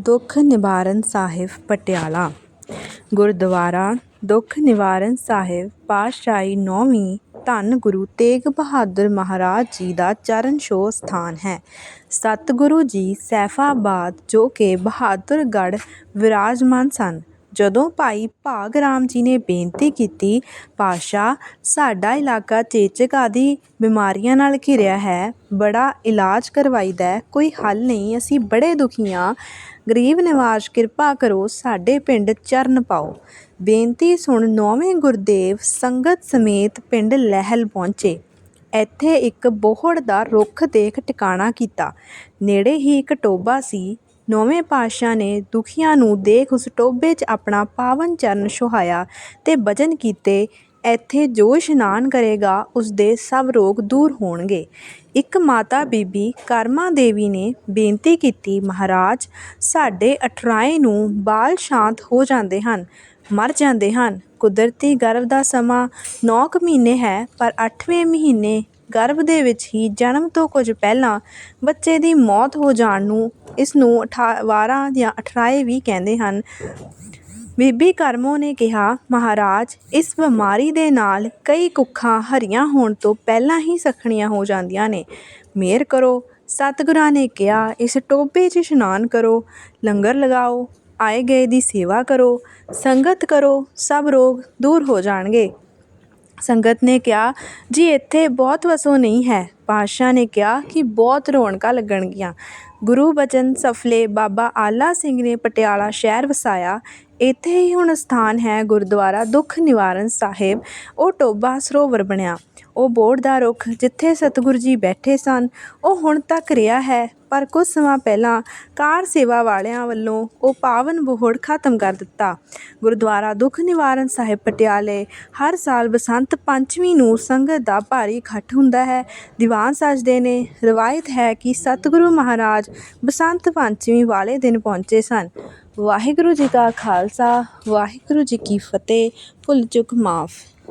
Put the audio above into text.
ਦੁੱਖ ਨਿਵਾਰਨ ਸਾਹਿਬ ਪਟਿਆਲਾ। ਗੁਰਦੁਆਰਾ ਦੁੱਖ ਨਿਵਾਰਨ ਸਾਹਿਬ ਪਾਤਸ਼ਾਹੀ ਨੌਵੀਂ ਧੰਨ ਗੁਰੂ ਤੇਗ ਬਹਾਦਰ ਮਹਾਰਾਜ ਜੀ ਦਾ ਚਰਨ ਛੋਹ ਸਥਾਨ ਹੈ। ਸਤਿਗੁਰੂ ਜੀ ਸੈਫਾਬਾਦ ਜੋ ਕਿ ਬਹਾਦਰਗੜ੍ਹ ਵਿਰਾਜਮਾਨ ਸਨ। ਜਦੋਂ ਭਾਈ ਭਾਗ ਰਾਮ ਜੀ ਨੇ ਬੇਨਤੀ ਕੀਤੀ ਪਾਤਸ਼ਾਹ ਸਾਡਾ ਇਲਾਕਾ ਚੇਚਕ ਆਦਿ ਬਿਮਾਰੀਆਂ ਨਾਲ ਘਿਰਿਆ ਹੈ ਬੜਾ ਇਲਾਜ ਕਰਵਾਈਦਾ ਹੈ, ਕੋਈ ਹੱਲ ਨਹੀਂ ਅਸੀਂ ਬੜੇ ਦੁਖੀ ਹਾਂ। ਗਰੀਬ ਨਿਵਾਜ ਕਿਰਪਾ ਕਰੋ ਸਾਡੇ ਪਿੰਡ ਚਰਨ ਪਾਓ। ਬੇਨਤੀ ਸੁਣ ਨੌਵੇਂ ਗੁਰਦੇਵ ਸੰਗਤ ਸਮੇਤ ਪਿੰਡ ਲਹਿਲ ਪਹੁੰਚੇ। ਇੱਥੇ ਇੱਕ ਬੋਹੜ ਦਾ ਰੁੱਖ ਦੇਖ ਟਿਕਾਣਾ ਕੀਤਾ। ਨੇੜੇ ਹੀ ਇੱਕ ਟੋਭਾ ਸੀ। ਨੌਵੇਂ ਪਾਤਸ਼ਾਹ ਨੇ ਦੁਖੀਆਂ ਨੂੰ ਦੇਖ ਉਸ ਟੋਭੇ 'ਚ ਆਪਣਾ ਪਾਵਨ ਚਰਨ ਛੁਹਾਇਆ ਤੇ ਬਚਨ ਕੀਤੇ, ਇੱਥੇ ਜੋ ਇਸ਼ਨਾਨ ਕਰੇਗਾ ਉਸਦੇ ਸਭ ਰੋਗ ਦੂਰ ਹੋਣਗੇ। ਇੱਕ ਮਾਤਾ ਬੀਬੀ ਕਰਮਾ ਦੇਵੀ ਨੇ ਬੇਨਤੀ ਕੀਤੀ, ਮਹਾਰਾਜ, ਸਾਡੇ ਅਠਰਾਏ ਨੂੰ ਬਾਲ ਸ਼ਾਂਤ ਹੋ ਜਾਂਦੇ ਹਨ, ਮਰ ਜਾਂਦੇ ਹਨ। ਕੁਦਰਤੀ ਗਰਭ ਦਾ ਸਮਾਂ 9 ਕੁ ਮਹੀਨੇ ਹੈ, ਪਰ 8ਵੇਂ ਮਹੀਨੇ ਗਰਭ ਦੇ ਵਿੱਚ ਹੀ ਜਨਮ ਤੋਂ ਕੁਝ ਪਹਿਲਾਂ ਬੱਚੇ ਦੀ ਮੌਤ ਹੋ ਜਾਣ ਨੂੰ ਇਸ ਨੂੰ ਅਠਾ ਅਠਾਵਾਰਾ ਜਾਂ ਅਠਰਾਏ ਵੀ ਕਹਿੰਦੇ ਹਨ। ਬੀਬੀ ਕਰਮੋ ਨੇ ਕਿਹਾ, ਮਹਾਰਾਜ, ਇਸ ਬਿਮਾਰੀ ਦੇ ਨਾਲ ਕਈ ਕੁੱਖਾਂ ਹਰੀਆਂ ਹੋਣ ਤੋਂ ਪਹਿਲਾਂ ਹੀ ਸਖਣੀਆਂ ਹੋ ਜਾਂਦੀਆਂ ਨੇ। ਮਿਹਰ ਕਰੋ। ਸਤਿਗੁਰਾਂ ਨੇ ਕਿਹਾ, ਇਸ ਟੋਭੇ 'ਚ ਇਸ਼ਨਾਨ ਕਰੋ, ਲੰਗਰ ਲਗਾਓ, ਆਏ ਗਏ ਦੀ ਸੇਵਾ ਕਰੋ, ਸੰਗਤ ਕਰੋ, ਸਭ ਰੋਗ ਦੂਰ ਹੋ ਜਾਣਗੇ। ਸੰਗਤ ਨੇ ਕਿਹਾ ਜੀ ਇੱਥੇ ਬਹੁਤ ਵਸੋਂ ਨਹੀਂ ਹੈ। ਪਾਤਸ਼ਾਹ ਨੇ ਕਿਹਾ ਕਿ ਬਹੁਤ ਰੌਣਕਾਂ ਲੱਗਣਗੀਆਂ। ਗੁਰੂ ਬਚਨ ਸਫਲੇ ਬਾਬਾ ਆਲਾ ਸਿੰਘ ਨੇ ਪਟਿਆਲਾ ਸ਼ਹਿਰ ਵਸਾਇਆ। ਇੱਥੇ ਹੀ ਹੁਣ ਸਥਾਨ ਹੈ ਗੁਰਦੁਆਰਾ ਦੁੱਖ ਨਿਵਾਰਨ ਸਾਹਿਬ। ਉਹ ਟੋਬਾ ਸਰੋਵਰ ਬਣਿਆ। ਉਹ ਬੋਹੜ ਦਾ ਰੁੱਖ ਜਿੱਥੇ ਸਤਿਗੁਰੂ ਜੀ ਬੈਠੇ ਸਨ, ਉਹ ਹੁਣ ਤੱਕ ਰਿਹਾ ਹੈ। ਪਰ ਕੁਝ ਸਮਾਂ ਪਹਿਲਾਂ ਕਾਰ ਸੇਵਾ ਵਾਲਿਆਂ ਵੱਲੋਂ ਉਹ ਪਾਵਨ ਬੋਹੜ ਖਤਮ ਕਰ ਦਿੱਤਾ। ਗੁਰਦੁਆਰਾ ਦੁੱਖ ਨਿਵਾਰਨ ਸਾਹਿਬ ਪਟਿਆਲੇ ਹਰ ਸਾਲ ਬਸੰਤ ਪੰਚਮੀ ਨੂੰ ਸੰਗਤ ਦਾ ਭਾਰੀ ਇਕੱਠ ਹੁੰਦਾ ਹੈ। ਦੀਵਾਨ ਸਜਦੇ ਨੇ। ਰਵਾਇਤ ਹੈ ਕਿ ਸਤਿਗੁਰੂ ਮਹਾਰਾਜ ਬਸੰਤ ਪੰਚਮੀ ਵਾਲੇ ਦਿਨ ਪਹੁੰਚੇ ਸਨ। ਵਾਹਿਗੁਰੂ ਜੀ ਕਾ ਖਾਲਸਾ, ਵਾਹਿਗੁਰੂ ਜੀ ਕੀ ਫਤਿਹ। ਭੁੱਲ ਚੁੱਕ ਮਾਫ।